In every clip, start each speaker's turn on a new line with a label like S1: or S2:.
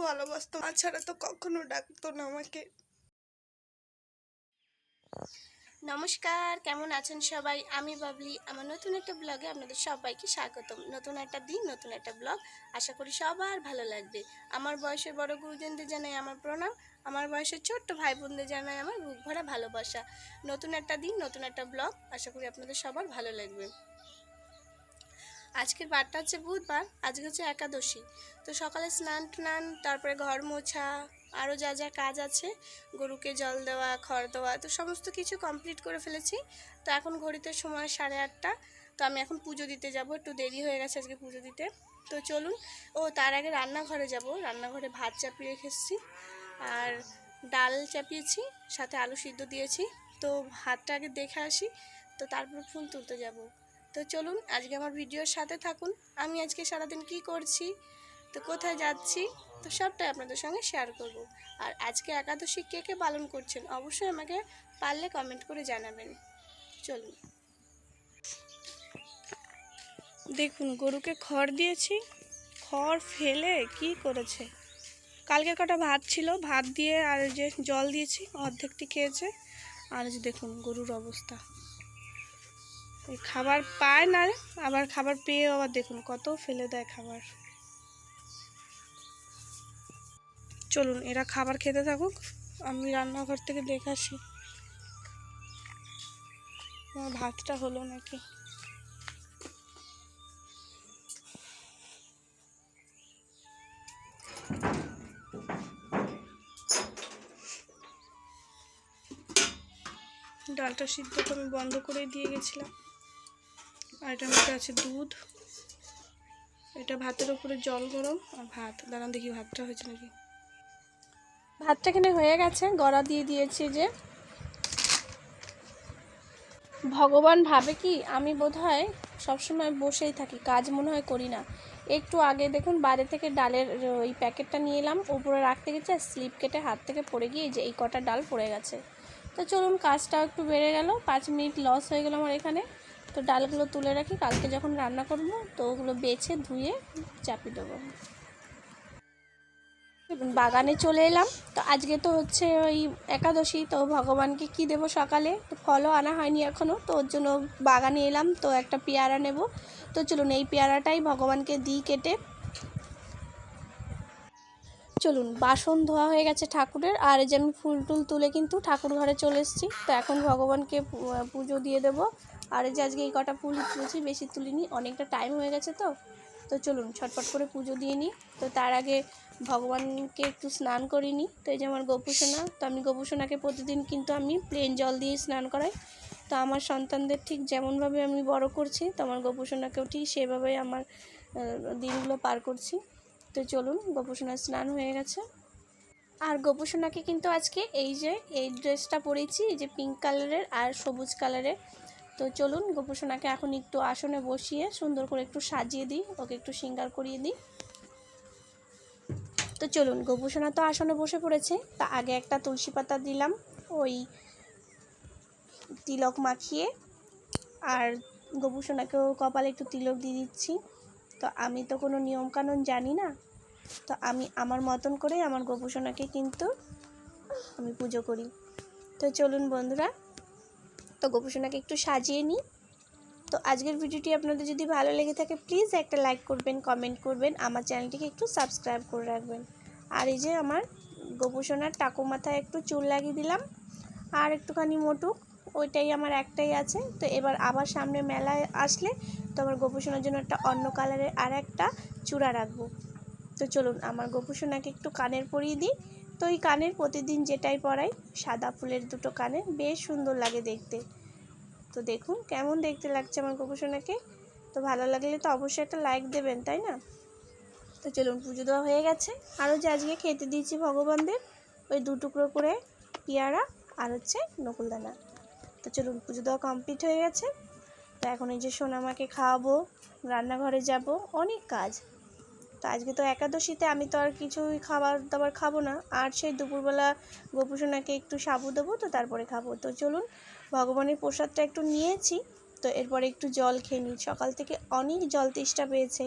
S1: ভালোবাসতো মা ছাড়া তো কখনো ডাকতো না আমাকে।
S2: নমস্কার, কেমন আছেন সবাই? আমি বাবলি। আমার নতুন একটা ব্লগে আপনাদের সবাইকে স্বাগতম। নতুন একটা দিন, নতুন একটা ব্লগ। আশা করি সবার ভালো লাগবে। আমার বয়সের বড় গুরুজনদের জানাই আমার প্রণাম। আমার বয়সের ছোট্ট ভাই বোনদের জানাই আমার বুক ভরা ভালোবাসা। নতুন একটা দিন, নতুন একটা ব্লগ। আশা করি আপনাদের সবার ভালো লাগবে। আজকের বারটা হচ্ছে বুধবার, আজকে হচ্ছে একাদশী। তো সকালে স্নান টান, তারপরে ঘর মোছা, আরও যা যা কাজ আছে, গরুকে জল দেওয়া, খড় দেওয়া, তো সমস্ত কিছু কমপ্লিট করে ফেলেছি। তো এখন ঘড়িতে সময় সাড়ে আটটা, তো আমি এখন পুজো দিতে যাব, একটু দেরি হয়ে গেছে আজকে পুজো দিতে। তো চলুন, ও তার আগে রান্নাঘরে যাব, রান্নাঘরে ভাত চাপিয়ে রেখে এসেছি, আর ডাল চাপিয়েছি, সাথে আলু সিদ্ধ দিয়েছি। তো ভাতটা আগে দেখে আসি, তো তারপর ফুল তুলতে যাব। তো চলুন আজকে আমার ভিডিওর সাথে থাকুন। আমি আজকে সারাদিন কি করছি, তো কোথায় যাচ্ছি, তো সবটাই আপনাদের সঙ্গে শেয়ার করব। আর আজকে একাদশী কে কে পালন করছেন, অবশ্যই আমাকে পারলে কমেন্ট করে জানাবেন। চলুন।
S1: দেখুন, গরুকে খড় দিয়েছি, খড় ফেলে কি করেছে? কালকে কটা ভাত ছিল, ভাত দিয়ে আর যে জল দিয়েছি, অর্ধেকটি খেয়েছে। আর যে দেখুন, গরুর অবস্থা। খাবার পায় না, আবার খাবার পেয়ে আবার দেখুন কত ফেলে দেয় খাবার। চলুন, এরা খাবার খেতে থাকুক, আমি রান্নাঘর থেকে দেখে আসি। আমার ভাতটা হলো নাকি? ডালটা সিদ্ধ তো আমি বন্ধ করে দিয়ে গেছিলাম। আর এটার মধ্যে আছে দুধ। এটা ভাতের উপরে জল গরম আর ভাত। দাঁড়ান দেখি ভাতটা হয়েছে নাকি।
S2: ভাতটা এখানে হয়ে গেছে। গড়া দিয়ে দিয়েছি যে ভগবান ভাবে কি, আমি বোধহয় সবসময় বসেই থাকি, কাজ মনে হয় করি না। একটু আগে দেখুন, বাইরে থেকে ডালের ওই প্যাকেটটা নিয়ে এলাম, উপরে রাখতে গেছে আর স্লিপ কেটে হাত থেকে পড়ে গিয়ে যে এই কটা ডাল পড়ে গেছে। তো চলুন, কাজটাও একটু বেড়ে গেল, পাঁচ মিনিট লস হয়ে গেল আমার এখানে। তো ডালগুলো তুলে রাখি, কালকে যখন রান্না করব, তো ওগুলো বেছে ধুয়ে চাপিয়ে দেবো। বাগানে চলে এলাম। তো আজকে তো হচ্ছে ওই একাদশী, তো ভগবানকে কি দেব সকালে? তো ফলও আনা হয়নি এখনও তো ওর জন্য বাগানে এলাম, তো একটা পেয়ারা নেব। তো চলুন, এই পেয়ারাটাই ভগবানকে দিই কেটে। চলুন, বাসন ধোয়া হয়ে গেছে ঠাকুরের, আর যে আমি ফুল টুল তুলে কিন্তু ঠাকুর ঘরে চলে এসেছি। তো এখন ভগবানকে পুজো দিয়ে দেবো। আর যে আজকে এই কটা ফুল তুলেছি, বেশি তুলিনি, অনেকটা টাইম হয়ে গেছে তো। তো চলুন ছটপট করে পুজো দিয়ে নিই। তো তার আগে ভগবানকে একটু স্নান করিয়ে নিই। তো এই যে আমার গোপুসোনা তো আমি গোপুসোনাকে প্রতিদিন কিন্তু আমি প্লেন জল দিয়ে স্নান করাই। তো আমার সন্তানদের ঠিক যেমনভাবে আমি বড় করছি, তো আমার গোপুসোনাকেও ঠিক সেভাবেই আমার দিনগুলো পার করছি। তো চলুন গোপুসোনার স্নান হয়ে গেছে। আর গোপুসোনাকে কিন্তু আজকে এই যে, এই ড্রেসটা পরেছি, এই যে পিঙ্ক কালারের আর সবুজ কালারের তো চলুন গোপুসোনাকে এখন একটু আসনে বসিয়ে সুন্দর করে একটু সাজিয়ে দিই, ওকে একটু শৃঙ্গার করিয়ে দিই। তো চলুন, গোপুসোনা তো আসনে বসে পড়েছে, তা আগে একটা তুলসী পাতা দিলাম, ওই তিলক মাখিয়ে, আর গোপুসোনাকেও কপালে একটু তিলক দিয়ে দিচ্ছি। তো আমি তো কোনো নিয়মকানুন জানি না, তো আমি আমার মতন করে আমার গোপুসোনাকে কিন্তু আমি পুজো করি। তো চলুন বন্ধুরা তো গোপুসোনাকে একটু সাজিয়ে নিই। তো আজকের ভিডিওটি আপনাদের যদি ভালো লেগে থাকে প্লিজ একটা লাইক করবেন কমেন্ট করবেন, আমার চ্যানেলটিকে একটু সাবস্ক্রাইব করে রাখবেন। আর এই যে আমার গোপুসোনার টাকু মাথায় একটু চুল লাগিয়ে দিলাম, আর একটুখানি মোটুক ওইটাই আমার একটাই আছে। তো এবার আবার সামনে মেলায় আসলে তো আমার গোপুসোনার জন্য একটা অন্য কালারের আর একটা চূড়া রাখব। তো চলুন, আমার গোপুসোনাকে একটু কানের পরিয়ে দিই। তো এই কানের প্রতিদিন যেটাই পরাই, সাদা ফুলের দুটো কানে, বেশ সুন্দর লাগে দেখতে। তো দেখুন, কেমন দেখতে লাগছে আমার গোপুসোনাকে। তো ভালো লাগলে তো অবশ্যই একটা লাইক দেবেন, তাই না? তো চলুন, পুজো দেওয়া হয়ে গেছে। আরও যে আজকে খেতে দিয়েছি ভগবানদের, ওই দু টুকরো করে পেয়ারা আর হচ্ছে নকুলদানা। তো চলুন, পুজো দেওয়া কমপ্লিট হয়ে গেছে। তো এখন এই যে সোনামাকে খাওয়াবো, রান্নাঘরে যাব, অনেক কাজ। তো আজকে তো একাদশীতে আমি তো আর কিছুই খাবার দাবার খাব না। আর সেই দুপুরবেলা গোপুসোনাকে একটু সাবু দেবো, তো তারপরে খাব। তো চলুন, ভগবানের প্রসাদটা একটু নিয়েছি। তো এরপরে একটু জল খেয়ে নিই। সকাল থেকে অনেক জল তেষ্টা পেয়েছে।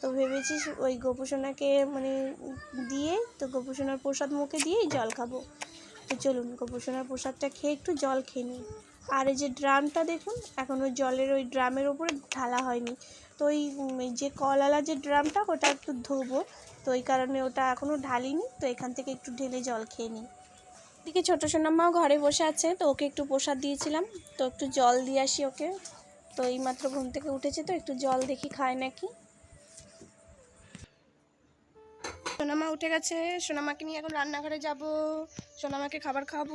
S2: তো ভেবেছি ওই গোপুসোনাকে মানে দিয়ে, তো গোপুসোনার প্রসাদ মুখে দিয়েই জল খাব। তো চলুন, গোপুসোনার প্রসাদটা খেয়ে একটু জল খেয়ে নিই। আর এই যে ড্রামটা দেখুন এখনও জলের ওই ড্রামের ওপরে ঢালা হয়নি। তো ওই যে কলালা যে ড্রামটা, ওটা একটু ধোবো। তো ওই কারণে ওটা এখনও ঢালিনি, তো এখান থেকে একটু ঢেলে জল খেয়ে নিই। এদিকে ছোটো সোনাম্মাও ঘরে বসে আছে, তো ওকে একটু প্রসাদ দিয়েছিলাম। তো একটু জল দিয়ে আসি ওকে। তো এইমাত্র ঘুম থেকে উঠেছে, তো একটু জল দেখি খায় নাকি। সোনামা উঠে গেছে সোনামাকে নিয়ে এখন রান্নাঘরে যাব সোনামাকে খাবার খাব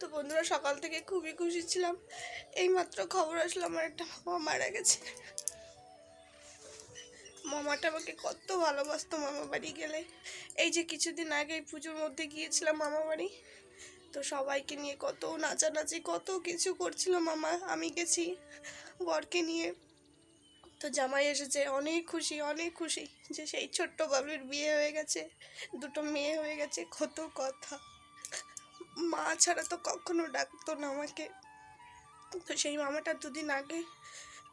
S2: তো বন্ধুরা সকাল থেকে খুবই খুশি ছিলাম। এইমাত্র খবর আসলো, আমার একটা মামা মারা গেছে। মামাটা আমাকে কত ভালোবাসতো মামা বাড়ি গেলে। এই যে কিছুদিন আগে এই পুজোর মধ্যে গিয়েছিলাম মামা বাড়ি। তো সবাইকে নিয়ে কত নাচানাচি, কত কিছু করছিল মামা, আমি গেছি বরকে নিয়ে। তো জামাই এসেছে, অনেক খুশি অনেক খুশি যে সেই ছোট্ট বাবুর বিয়ে হয়ে গেছে, দুটো মেয়ে হয়ে গেছে, কত কথা। মা ছাড়া তো কখনো ডাকতো না আমাকে। তো সেই মামাটা দুদিন আগে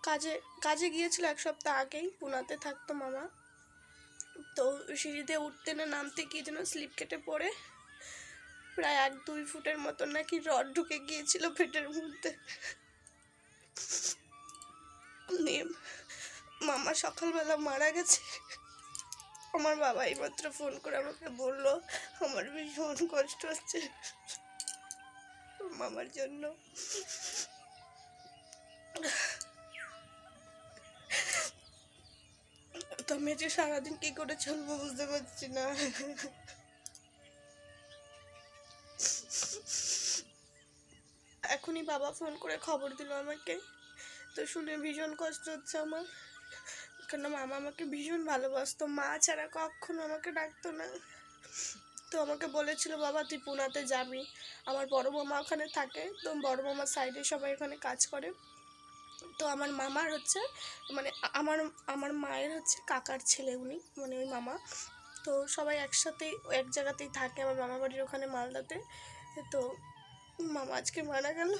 S2: কাজে কাজে গিয়েছিল, এক সপ্তাহ আগেই পুনাতে থাকতো মামা। তো সিঁড়িতে উঠতে না নামতে গিয়ে যেন স্লিপ কেটে পড়ে। প্রায় এক, দুই ফুটের মতন নাকি রড ঢুকে গিয়েছিল পেটের মধ্যে। মামা সকালবেলা মারা গেছে। আমার বাবা এইমাত্র ফোন করে আমাকে বলল, আমার ভীষণ কষ্ট হচ্ছে মামার জন্য। তো আমি যে সারাদিন কি করে চলবো বুঝতে পারছি না। এখনই বাবা ফোন করে খবর দিল আমাকে, তো শুনে ভীষণ কষ্ট হচ্ছে আমার। কেন মামা আমাকে ভীষণ ভালোবাসতো। মা ছাড়া কখনো আমাকে ডাকতো না। তো আমাকে বলেছিল, বাবা, তুই পুনাতে যাবি। আমার বড় মামা ওখানে থাকে। তো বড় মামার সাইডে সবাই ওখানে কাজ করে। তো আমার মামার হচ্ছে মানে আমার আমার মায়ের হচ্ছে কাকার ছেলে উনি মানে ওই মামা। তো সবাই একসাথেই এক জায়গাতেই থাকে আমার মামা বাড়ির ওখানে মালদাতে। তো মামা আজকে মারা গেল।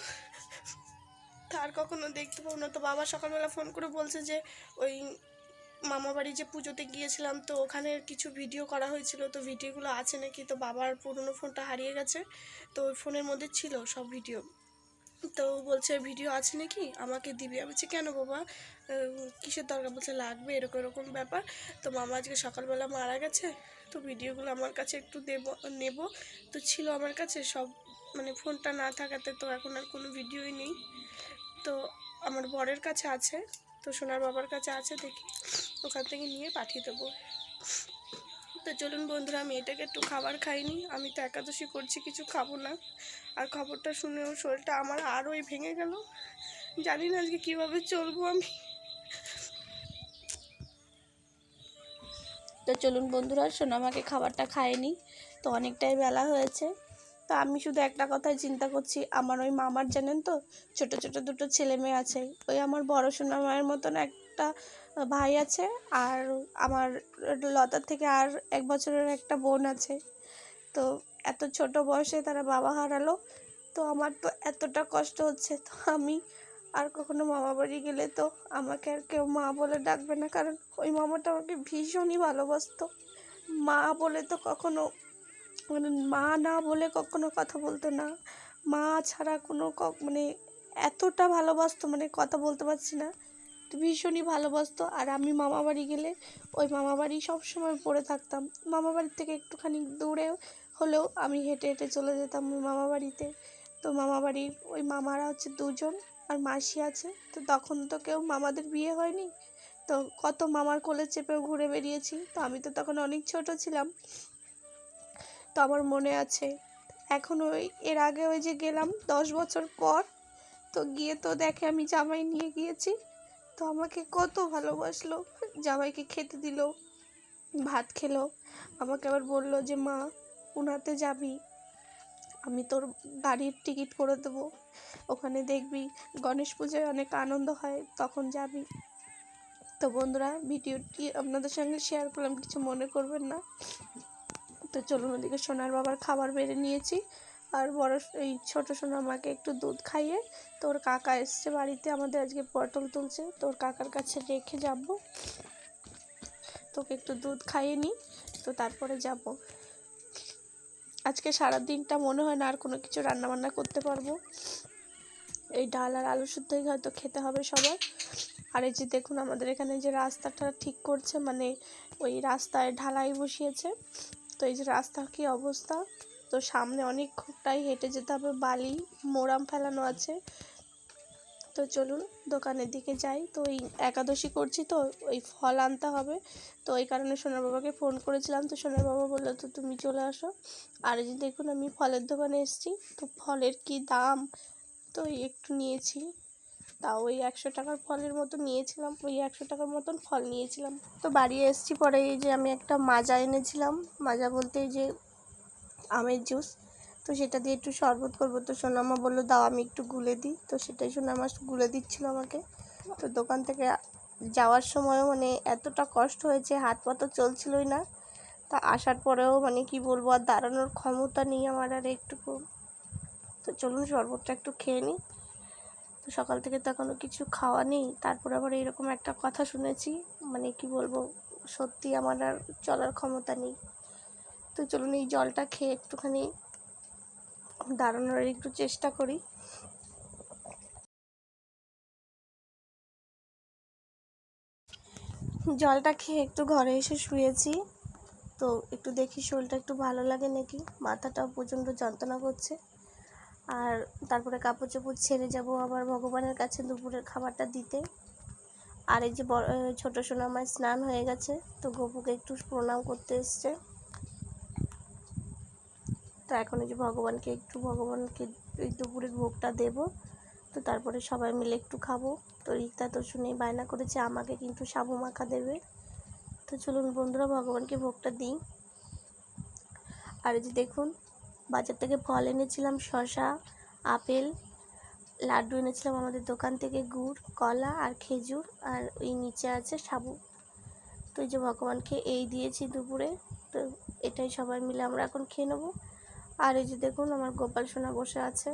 S2: তার কখনো দেখতে পাবো না। তো বাবা সকালবেলা ফোন করে বলছে যে, ওই মামা বাড়ি যে পুজোতে গিয়েছিলাম, তো ওখানে কিছু ভিডিও করা হয়েছিল। তো ভিডিওগুলো আছে নাকি? তো বাবার পুরনো ফোনটা হারিয়ে গেছে, তো ওই ফোনের মধ্যে ছিল সব ভিডিও তো বলছে ভিডিও আছে নাকি? আমাকে দিবি? আমি বলছি, কেন বাবা? কিসের দরকার? বলছে, লাগবে, এরকম এরকম ব্যাপার। তো মামা আজকে সকালবেলা মারা গেছে, তো ভিডিওগুলো আমার কাছে একটু দেবো, নেব। তো ছিল আমার কাছে, সব মানে ফোনটা না থাকাতে তো এখন আর কোনো ভিডিওই নেই। তো আমার বরের কাছে আছে, তো সোনার বাবার কাছে আছে দেখি। ওখান থেকে নিয়ে পাঠিয়ে দেবো। তো চলুন বন্ধুরা, আমি এটাকে একটু খাবার খাইনি। আমি তো একাদশী করছি, কিছু খাব না। আর খবরটা শুনেও শরীরটা আমার আরোই ভেঙে গেল। জানি না আজকে কীভাবে চলবো আমি। তো চলুন বন্ধুরা সোনামাকে খাবারটা খায়নি তো অনেকটাই বেলা হয়েছে। তো আমি শুধু একটা কথাই চিন্তা করছি, আমার ওই মামার জানেন তো, ছোট ছোট দুটো ছেলে মেয়ে আছে। ওই আমার বড় সোনা মায়ের মতন একটা ভাই আছে আর আমার লতার থেকে আর এক বছরের একটা বোন আছে। তো এত ছোট বয়সে তারা বাবা হারালো, তো আমার তো এতটা কষ্ট হচ্ছে। তো আমি আর কখনো মামা বাড়ি গেলে তো আমাকে আর কেউ মা বলে ডাকবে না, কারণ ওই মামাটা আমাকে ভীষণই ভালোবাসতো। মা বলে তো কখনো মানে মা না বলে কখনো কথা বলতো না। মা ছাড়া কোনো মানে এতটা ভালোবাসতো মানে কথা বলতে পারছি না। ভীষণই ভালোবাসতো। আর আমি মামা বাড়ি গেলে ওই মামা বাড়ি সবসময় পড়ে থাকতাম। মামা বাড়ির থেকে একটুখানি দূরে হলেও আমি হেঁটে হেঁটে চলে যেতাম ওই মামা বাড়িতে তো মামা বাড়ির ওই মামারা হচ্ছে দুজন আর মাসি আছে। তো তখন তো কেউ মামাদের বিয়ে হয়নি। তো কত মামার কোলে চেপেও ঘুরে বেরিয়েছি তো আমি তো তখন অনেক ছোট ছিলাম। তো আমার মনে আছে, এখন ওই এর আগে ওই যে গেলাম দশ বছর পর, তো গিয়ে তো দেখে আমি জামাই নিয়ে গিয়েছি। তো আমাকে কত ভালোবাসলো। জামাইকে খেতে দিল, ভাত খেলো। আমাকে আবার বলল যে, মা, উনাতে যাবি। আমি তোর গাড়ির টিকিট করে দেবো। ওখানে দেখবি গণেশ পুজোয় অনেক আনন্দ হয়, তখন যাবি। তো বন্ধুরা, ভিডিওটি আপনাদের সঙ্গে শেয়ার করলাম, কিছু মনে করবেন না। তো চলুন ওদিকে সোনার বাবার খাবার বেড়ে নিয়েছি। আর বড় এই ছোটো সোনা আমাকে একটু দুধ খাইয়ে তোর কাকা এসছে বাড়িতে, আমাদের আজকে পটল তুলছে। তোর কাকার কাছে রেখে যাব। তোকে একটু দুধ খাইয়ে নিই তো তারপরে যাব। আজকে সারা দিনটা মনে হয় না আর কোনো কিছু রান্না বান্না করতে পারব। এই ডাল আর আলু শুদ্ধই হয়তো খেতে হবে সবার। আর এই যে দেখুন আমাদের এখানে যে রাস্তাটা ঠিক করছে মানে ওই রাস্তায় ঢালাই বসিয়েছে। তো এই যে রাস্তার কী অবস্থা? তো সামনে অনেকটাই হেঁটে যেতে হবে, বালি, মোরাম ফেলানো আছে। তো চলুন দোকানের দিকে যাই। তো ওই একাদশী করছি তো, ওই ফল আনতে হবে। তো ওই কারণে সোনার বাবাকে ফোন করেছিলাম। তো সোনার বাবা বলল, তো তুমি চলে আসো। আর এই যে দেখুন, আমি ফলের দোকানে এসেছি। তো ফলের কি দাম? তো এই একটু নিয়েছি। তা ওই একশো টাকার ফলের মতো নিয়েছিলাম, ওই একশো টাকার মতন ফল নিয়েছিলাম। তো বাড়ি এসেছি পরে এই যে আমি একটা মাজা এনেছিলাম। মাজা বলতে এই যে আমের জুস। তো সেটা দিয়ে একটু শরবত করব। তো সোনামা বলল, দাও, আমি একটু গুলে দিই। তো সেটাই সোনামা গুলে দিচ্ছিল আমাকে। তো দোকান থেকে যাওয়ার সময়ও মানে এতটা কষ্ট হয়েছে, হাত পা তো চলছিলই না। তা আসার পরেও মানে কি বলব, আর দাঁড়ানোর ক্ষমতা নেই আমার আর একটুকু। তো চলুন, শরবতটা একটু খেয়ে নিই। তো সকাল থেকে তো এখনও কিছু খাওয়া নেই। তারপরে আবার এরকম একটা কথা শুনেছি মানে কি বলব, সত্যি আমার আর চলার ক্ষমতা নেই। তো চলুন এই জলটা খেয়ে একটুখানি দাঁড়ানোর একটু চেষ্টা করি। জলটা খেয়ে একটু ঘরে এসে শুয়েছি। তো একটু দেখি শরীরটা একটু ভালো লাগে নাকি? মাথাটাও প্রচণ্ড যন্ত্রণা করছে। আর তারপরে কাপড় চোপড় ছেড়ে যাব আবার ভগবানের কাছে দুপুরের খাবারটা দিতে। আর এই যে বড়, ছোটো সোনা আমার স্নান হয়ে গেছে, তো গপুকে একটু প্রণাম করতে এসছে। এখন যে ভগবানকে একটু, ভগবানকে এই দুপুরের ভোগটা দেব। তো তারপরে সবাই মিলে একটু খাব। তো রিক্তা তো শুনে বায়না করেছে, আমাকে কিন্তু সাবু মাখা দেবে। তো চলুন বন্ধুরা, ভগবানকে ভোগটা দিই। আর যে দেখুন, বাজার থেকে ফল এনেছিলাম, শসা, আপেল, লাড্ডু এনেছিলাম আমাদের দোকান থেকে, গুড়, কলা আর খেজুর আর ওই নিচে আছে সাবু। তো এই যে ভগবানকে এই দিয়েছি দুপুরে। তো এটাই সবাই মিলে আমরা এখন খেয়ে নেব। আর এই যে দেখুন, আমার গোপাল সোনা বসে আছে।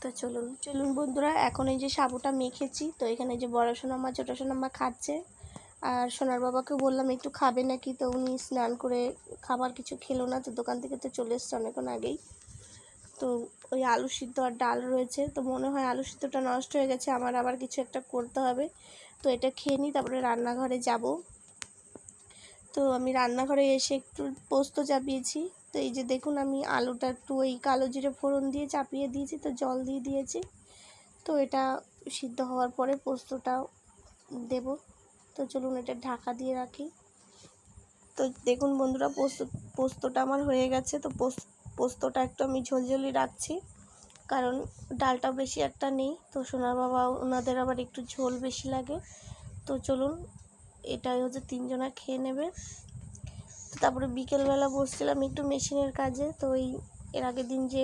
S2: তো চলুন চলুন বন্ধুরা, এখন এই যে সাবুটা মেখেছি। তো এখানে যে বড় সোনা মা ছোটো সোনা মা খাচ্ছে। আর সোনার বাবাকে বললাম, একটু খাবে নাকি? তো উনি স্নান করে খাবার কিছু খেলো না, তো দোকান থেকে তো চলে এসছে অনেকক্ষণ আগেই। তো ওই আলু সিদ্ধ আর ডাল রয়েছে। তো মনে হয় আলু সিদ্ধটা নষ্ট হয়ে গেছে, আমার আবার কিছু একটা করতে হবে। তো এটা খেয়ে নিই, তারপরে রান্নাঘরে যাব। তো আমি রান্নাঘরে এসে একটু পোস্ত চাপিয়েছি। তো এই যে দেখুন, আমি আলুটা একটু ওই কালো জিরে ফোড়ন দিয়ে চাপিয়ে দিয়েছি, তো জল দিয়ে দিয়েছি। তো এটা সিদ্ধ হওয়ার পরে পোস্তটা দেব। তো চলুন এটা ঢাকা দিয়ে রাখি। তো দেখুন বন্ধুরা, পোস্ত, পোস্তটা আমার হয়ে গেছে। তো পোস্ত, পোস্তটা একটু আমি ঝোলঝোলি রাখছি, কারণ ডালটা বেশি একটা নেই। তো সোনার বাবা, ওনাদের আবার একটু ঝোল বেশি লাগে। তো চলুন এটাই হচ্ছে তিনজনা খেয়ে নেবে। তারপরে বিকেলবেলা বসছিলাম একটু মেশিনের কাজে, তো ওই এর আগের দিন যে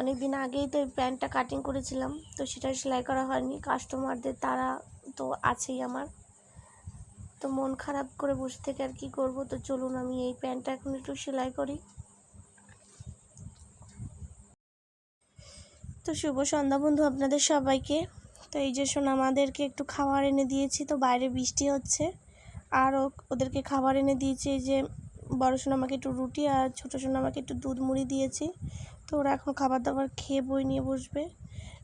S2: অনেক দিন আগেই তো ওই প্যান্টটা কাটিং করেছিলাম, তো সেটা সেলাই করা হয়নি। কাস্টমারদের তারা তো আছেই আমার। তো মন খারাপ করে বসে থেকে আর কি করব? তো চলুন আমি এই প্যান্টটা এখন একটু সেলাই করি। তো শুভ সন্ধ্যা বন্ধু আপনাদের সবাইকে। তো এই যে শোনা, আমাদেরকে একটু খাবার এনে দিয়েছি, তো বাইরে বৃষ্টি হচ্ছে। আর ওদেরকে খাবার এনে দিয়েছি, এই যে বড় আমাকে একটু রুটি আর ছোটো সোনা আমাকে একটু দুধ মুড়ি দিয়েছি। তো ওরা এখন খাবার দাবার খেয়ে বই নিয়ে বসবে।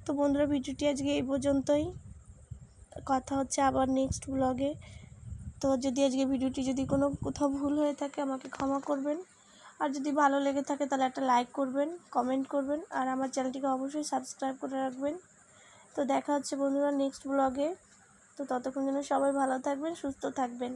S2: তো বন্ধুরা, ভিডিওটি আজকে এই পর্যন্তই। কথা হচ্ছে আবার নেক্সট ব্লগে তো যদি আজকে ভিডিওটি যদি কোনো কোথাও ভুল হয়ে থাকে, আমাকে ক্ষমা করবেন। আর যদি ভালো লেগে থাকে, তাহলে একটা লাইক করবেন কমেন্ট করবেন। আর আমার চ্যানেলটিকে অবশ্যই সাবস্ক্রাইব করে রাখবেন। তো দেখা হচ্ছে বন্ধুরা নেক্সট ব্লগে তো ততক্ষণ যেন সবাই ভালো থাকবেন সুস্থ থাকবেন।